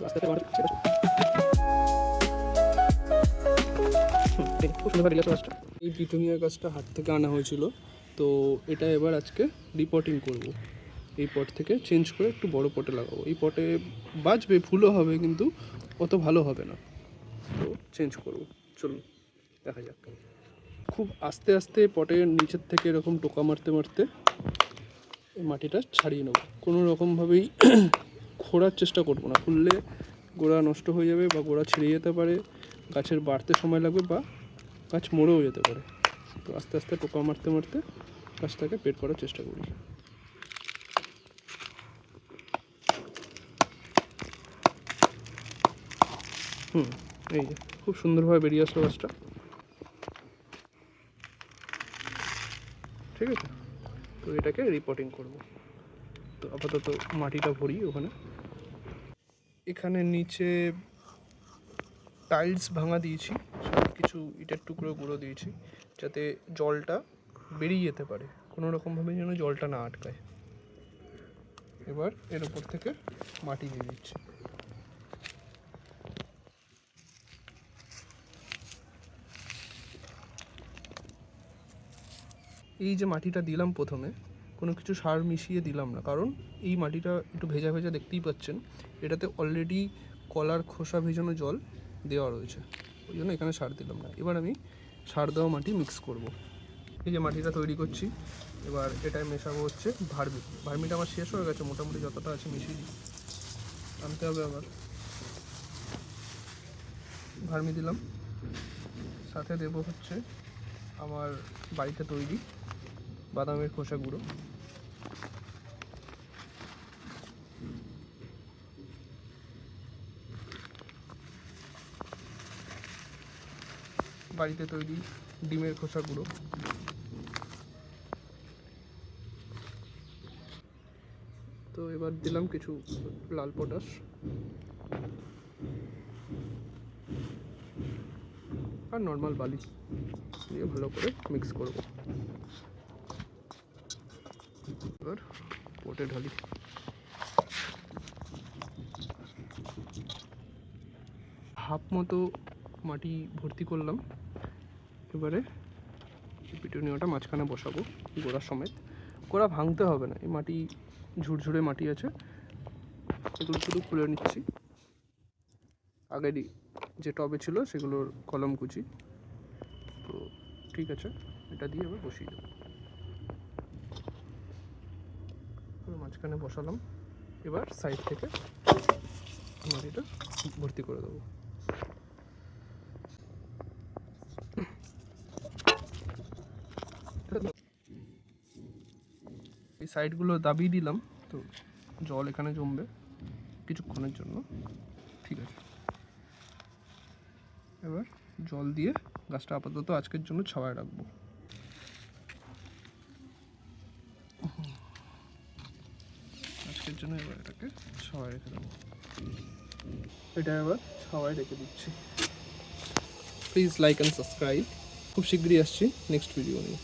গাছটা এই পিটুনিয়া গাছটা হাট থেকে আনা হয়েছিল, তো এটা এবার আজকে রিপোর্টিং করব। এই পট থেকে চেঞ্জ করে একটু বড় পটে লাগাবো। এই পটে বাঁচবে, ফুলও হবে, কিন্তু অত ভালো হবে না। তো চেঞ্জ করব। চলুন, দেখা যাক। খুব আস্তে আস্তে পটের নিচের থেকে এরকম টোকা মারতে মারতে মাটিটা ছাড়িয়ে নেব। কোনো রকমভাবেই খোঁড়ার চেষ্টা করব না। খুললে গোড়া নষ্ট হয়ে যাবে বা গোড়া ছিঁড়ে যেতে পারে, গাছের বাড়তে সময় লাগবে বা গাছ মরেও যেতে পারে। তো আস্তে আস্তে টোকা মারতে মারতে গাছটাকে পেট করার চেষ্টা করি। হুম, এই যে, খুব সুন্দরভাবে বেরিয়ে আসলো গাছটা। ঠিক আছে? তো এটাকে রিপোর্টিং করব। তো আপাতত মাটিটা ভরি ওখানে। এখানে নিচে টাইলস ভাঙা দিয়েছি সাথে কিছু ইটের টুকরো গুঁড়ো দিয়েছি, যাতে জলটা বেরিয়ে যেতে পারে। কোনো রকমভাবে যেন জলটা না আটকায়। এবার এর উপর থেকে মাটি দিয়ে দিচ্ছি। এই যে মাটিটা দিলাম প্রথমে কোনো কিছু সার মিশিয়ে দিলাম না। কারণ এই মাটিটা একটু ভেজা ভেজা দেখতেই পাচ্ছেন। এটাতে অলরেডি কলার খোসা ভেজানো জল দেওয়া রয়েছে। ওই জন্য এখানে সার দিলাম না। এবার আমি সার দেওয়া মাটি মিক্স করব। এই যে মাটিটা তৈরি করছি, এবার এটায় মেশাবো হচ্ছে ভার্মি। ভার্মিটা আমার শেষ হয়ে গেছে, মোটামুটি যতটা আছে মিশিয়ে দিই। আনতে হবে আবার। ভার্মি দিলাম। সাথে দেবো হচ্ছে আমার বাড়িতে তৈরি বাদামের খোসা গুঁড়ো। বাড়িতে তৈরি ডিমের খোসা গুঁড়ো। তো এবার দিলাম কিছু লাল পটাশ। আর নর্মাল বালি দিয়ে ভালো করে মিক্স করব এবার পটে ঢালি। হাফ মতো মাটি ভর্তি করলাম। এবারে পিটুনিয়াটা মাঝখানে বসাবো গোড়া সমেত। গোড়া ভাঙতে হবে না, এই মাটি ঝুরঝুরে মাটি আছে। এগুলো শুধু খুলে নিচ্ছি। আগেরই যে টবে ছিল সেগুলোর কলম কুচি। তো ঠিক আছে, এটা দিয়ে এবার বসিয়ে দেবো। মাঝখানে বসালাম। এবার সাইড থেকে মাটিটা ভর্তি করে দেবো। এই সাইডগুলো দাবিয়ে দিলাম, তো জল এখানে জমবে কিছুক্ষণের জন্য। ঠিক আছে। এবার জল দিয়ে গাছটা আপাতত আজকের জন্য ছাওয়ায় রাখব। আজকের জন্য এবার এটাকে সবাই রেখে দেবো। এটা এবার সবাই রেখে দিচ্ছি। প্লিজ লাইক অ্যান্ড সাবস্ক্রাইব খুব শীঘ্রই আসছি নেক্সট ভিডিও নিয়ে।